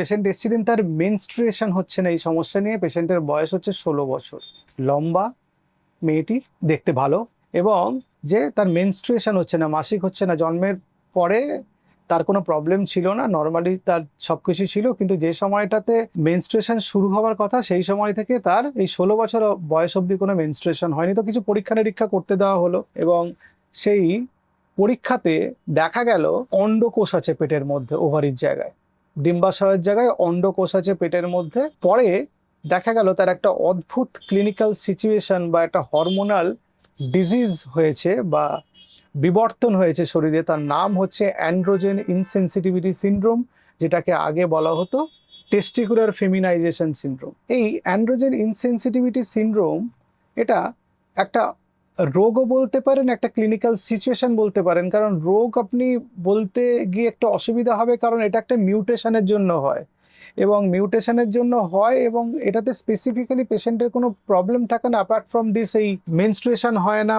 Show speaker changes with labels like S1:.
S1: Patient এসেছিলেন, তার menstruation হচ্ছে না, এই সমস্যা নিয়ে পেশেন্টের বয়স হচ্ছে ষোলো বছর। লম্বা মেয়েটি দেখতে ভালো এবং যে তার মেনস্ট্রুয়েশন হচ্ছে না, মাসিক হচ্ছে না, জন্মের পরে তার কোনো প্রবলেম ছিল না নর্মালি তার সব কিছু ছিল, কিন্তু যে সময়টাতে মেনস্ট্রুয়েশন শুরু হওয়ার কথা, সেই সময় থেকে তার এই ষোলো বছর বয়স অবধি কোনো মেনস্ট্রুয়েশন হয়নি। তো কিছু পরীক্ষা নিরীক্ষা করতে দেওয়া হলো এবং সেই পরীক্ষাতে দেখা গেল অন্ডকোষ আছে পেটের মধ্যে ওভারির জায়গায়। ডিম্বাশয়ের জায়গায় অন্ডকোষ আছে পেটের মধ্যে। পরে দেখা গেল তার একটা অদ্ভুত ক্লিনিক্যাল সিচুয়েশন বা একটা হরমোনাল ডিজিজ হয়েছে বা বিবর্তন হয়েছে শরীরে। তার নাম হচ্ছে অ্যান্ড্রোজেন ইনসেন্সিটিভিটি সিনড্রোম যেটাকে আগে বলা হতো টেস্টিকুলার ফেমিনাইজেশন সিনড্রোম এই অ্যান্ড্রোজেন ইনসেন্সিটিভিটি সিনড্রোম এটা একটা রোগও বলতে পারেন, একটা ক্লিনিক্যাল সিচুয়েশন বলতে পারেন। কারণ রোগ আপনি বলতে গিয়ে একটা অসুবিধা হবে কারণ এটা একটা মিউটেশনের জন্য হয়। এবং মিউটেশনের জন্য হয় এবং এটাতে স্পেসিফিক্যালি পেশেন্টের কোনো প্রবলেম থাকে না অ্যাপার্ট ফ্রম দিস এই মেনস্ট্রুয়েশন হয় না